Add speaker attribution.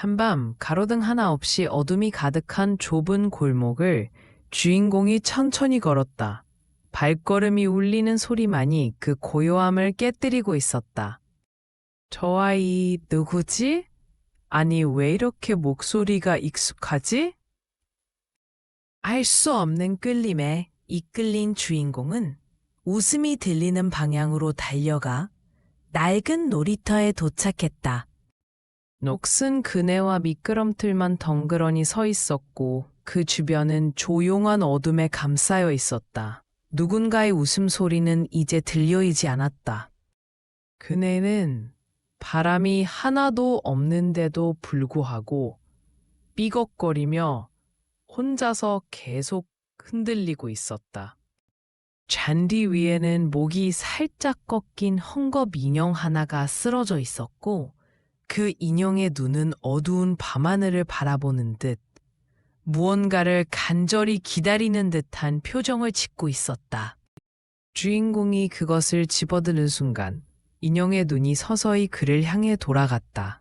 Speaker 1: 한밤 가로등 하나 없이 어둠이 가득한 좁은 골목을 주인공이 천천히 걸었다. 발걸음이 울리는 소리만이 그 고요함을 깨뜨리고 있었다. 저 아이 누구지? 아니 왜 이렇게 목소리가 익숙하지? 알 수 없는 끌림에 이끌린 주인공은 웃음이 들리는 방향으로 달려가 낡은 놀이터에 도착했다. 녹슨 그네와 미끄럼틀만 덩그러니 서 있었고 그 주변은 조용한 어둠에 감싸여 있었다. 누군가의 웃음소리는 이제 들려이지 않았다. 그네는 바람이 하나도 없는데도 불구하고 삐걱거리며 혼자서 계속 흔들리고 있었다. 잔디 위에는 목이 살짝 꺾인 헝겊 인형 하나가 쓰러져 있었고 그 인형의 눈은 어두운 밤하늘을 바라보는 듯 무언가를 간절히 기다리는 듯한 표정을 짓고 있었다. 주인공이 그것을 집어드는 순간 인형의 눈이 서서히 그를 향해 돌아갔다.